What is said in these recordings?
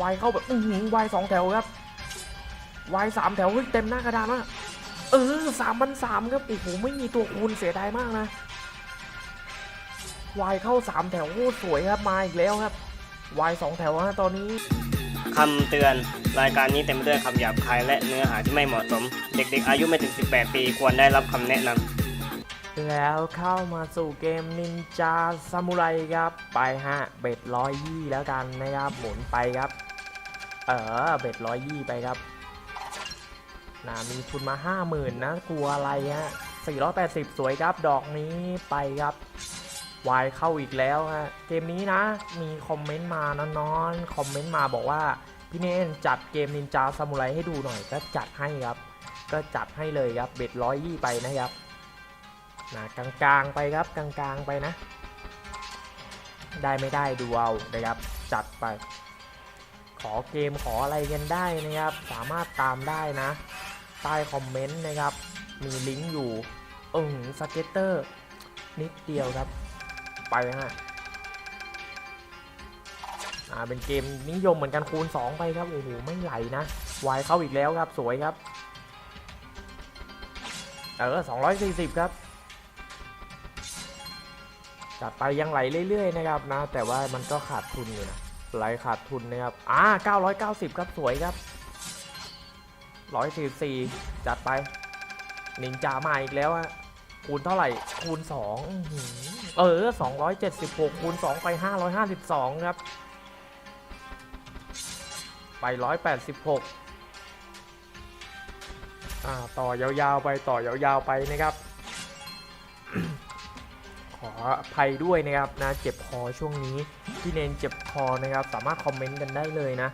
วายเข้าแบบอือหือวายสองแถวครับวายสามแถวเฮ้ยเต็มหน้ากระดานมากเออสามพันสามครับโอ้โหไม่มีตัวคูณเสียดายมากนะวายเข้าสามแถวโอ้สวยครับมาอีกแล้วครับวายสองแถวฮะตอนนี้คำเตือนรายการนี้เต็มไปด้วยคำหยาบคายและเนื้อหาที่ไม่เหมาะสม เด็กๆ อายุไม่ถึง 18 ปีควรได้รับคำแนะนำ แล้วเข้ามาสู่เกมนินจาซามูไรครับ ไปฮะ เบ็ดร้อยยี่แล้วกันนะครับ หมุนไปครับ เออ เบ็ดร้อยยี่ไปครับนะมีทุนมาห้าหมื่นนะ กลัวอะไรฮะ480สวยครับ ดอกนี้ไปครับวายเข้าอีกแล้วฮะ เกมนี้นะ มีคอมเมนต์มานะน้อนคอมเมนต์มาบอกว่า พี่เนนจัดเกมนินจาซามูไรให้ดูหน่อย ก็จัดให้ครับ ก็จัดให้เลยครับ เบ็ดร้อยยี่ไปนะครับ นะกลางๆไปครับกลางๆไปนะ ได้ไม่ได้ดูเอานะครับจัดไป ขอเกมขออะไรกันได้นะครับ สามารถตามได้นะ ใต้คอมเมนต์นะครับ มีลิงก์อยู่เออสเก็ตเตอร์นิดเดียวครับ ไปฮะอ่าเป็นเกมนิยมเหมือนกันคูณ 2 ไปครับโอ้โหไม่ไหลนะวายเข้าอีกแล้วครับสวยครับเออ240 ครับ จัดไปยังไหลเรื่อยๆนะครับนะ แต่ว่ามันก็ขาดทุนอยู่นะไหลขาดทุนนะครับอ่า990 ครับสวยครับ144จัดไปนินจามาอีกแล้วอะคูณเท่าไหร่คูณ2อื้อหือเออ 276 คูณ 2 ไป 552 ครับ ไป 186 อ่า ต่อยาวๆไปต่อยาวๆไปนะครับ ออภัยด้วยนะครับนะเจ็บคอช่วงนี้พี่เนนเจ็บคอนะครับสามารถคอมเมนต์กันได้เลยนะ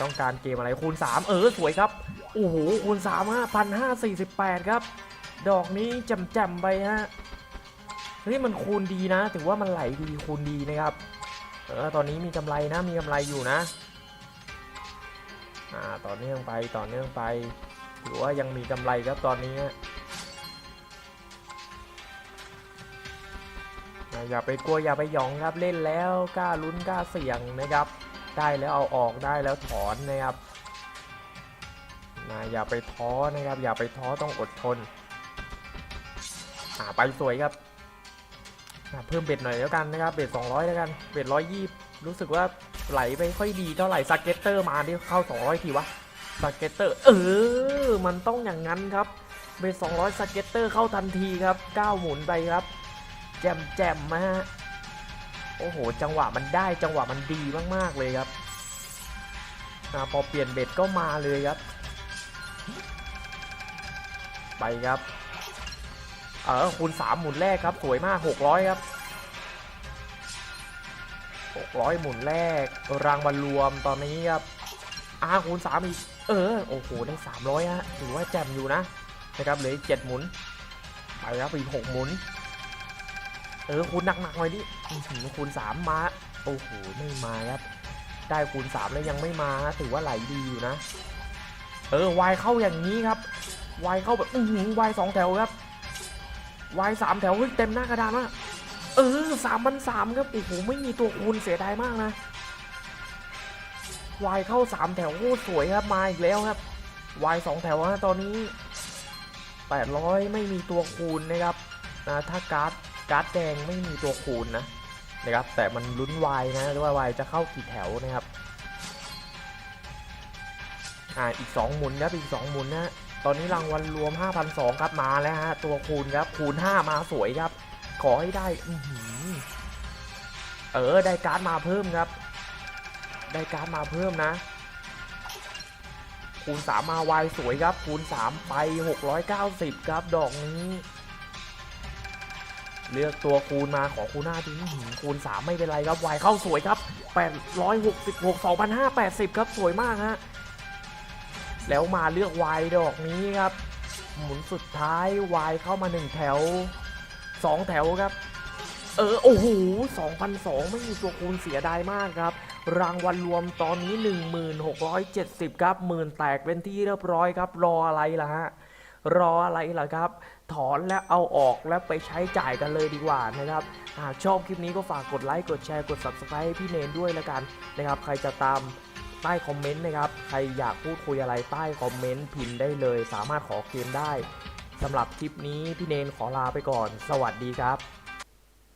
ต้องการเกมอะไรคูณ 3 เออสวยครับโอ้โหคูณ3 5 1,548 ครับ ดอกนี้จ่มๆไปฮะเฮ้ยมันคูณดีนะ ถือว่ามันไหลดีคูณดีนะครับเออตอนนี้มีกำไรนะมีกำไรอยู่นะอ่าต่อเนื่องไปต่อเนื่องไปถือว่ายังมีกำไรครับตอนนี้ อย่าไปกลัวอย่าไปหยองครับเล่นแล้วกล้าลุ้นกล้าเสี่ยงนะครับ ได้แล้วเอาออกได้แล้วถอนนะครับนะอย่าไปท้อนะครับ อย่าไปท้อต้องอดทนอ่าไปสวยครับเพิ่มเบ็ดหน่อยแล้วกันนะครับเบ็ด200 แล้วกันเบ็ด120 รู้สึกว่าไหลไปค่อยดีเท่าไหร่สเก็ตเตอร์มาที่เข้า 200 ทีวะสเก็ตเตอร์ เออ มันต้องอย่างนั้นครับ เบ็ด200สเก็ตเตอร์เข้าทันทีครับ 9 หมุนไปครับ แจมแจมมาฮะโอ้โห จังหวะมันได้จังหวะมันดีมากๆเลยครับอาพอเปลี่ยนเบ็ดก็มาเลยครับ ไปครับ เออคูณ3หมุนแรกครับ สวยมาก 600 ครับ 600 หมุนแรก รางวัลรวมตอนนี้ครับอาคูณ3อีก เออ โอ้โห ได้ 300ฮะถือว่าแจ่มอยู่นะ นะครับ เหลืออีก7หมุน ไปครับอีก6หมุน เออคูณหนักๆหน่อยดิคูณสามมา โอ้โห ไม่มาครับ ได้คูณสามแล้วยังไม่มาถือว่าไหลดีอยู่นะ เออวายเข้าอย่างนี้ครับวายเข้าแบบอือหือวายสองแถวครับวายสามแถวเฮ้ยเต็มหน้ากระดานมากเออสามพันสามครับโอ้โหไม่มีตัวคูณเสียดายมากนะวายเข้าสามแถวโอ้สวยครับมาอีกแล้วครับวายสองแถวฮะตอนนี้แปดร้อยไม่มีตัวคูณนะครับนะถ้าการ์ด การ์ดแดงไม่มีตัวคูณนะนะครับ แต่มันลุ้นวายนะว่าวายจะเข้ากี่แถวนะครับอ่าอีก 2 หมุนครับอีก 2 หมุนนะตอนนี้รางวัลรวม 5,200 ครับมาแล้วฮะตัวคูณครับคูณ 5 มาสวยครับ ขอให้ได้อือหือเออได้การ์ดมาเพิ่มครับ ได้การ์ดมาเพิ่มนะ คูณ 3 มาวายสวยครับ คูณ 3 ไป 690 ครับดอกนี้ เลือกตัวคูณมาขอคูณ5ทีหืมคูณ 3 ไม่เป็นไรครับวายเข้าสวยครับ 866 2,580 ครับสวยมากฮะแล้วมาเลือกวายดอกนี้ครับ หมุนสุดท้ายวายเข้ามา 1 แถว 2 แถวครับ เออ โอ้โห2,002 ไม่มีตัวคูณเสียดายมากครับ รางวัลรวมตอนนี้ 1670 ครับหมื่นแตกเป็นที่เรียบร้อยครับ รออะไรล่ะฮะ รออะไรล่ะครับ ถอนและเอาออกและไปใช้จ่ายกันเลยดีกว่านะครับ หากชอบคลิปนี้ก็ฝากกดไลค์กดแชร์กด subscribe ให้พี่เนนด้วยละกันนะครับ ใครจะตามใต้คอมเมนต์นะครับ ใครอยากพูดคุยอะไรใต้คอมเมนต์พิมพ์ได้เลย สามารถขอเกมได้สำหรับคลิปนี้พี่เนนขอลาไปก่อน สวัสดีครับ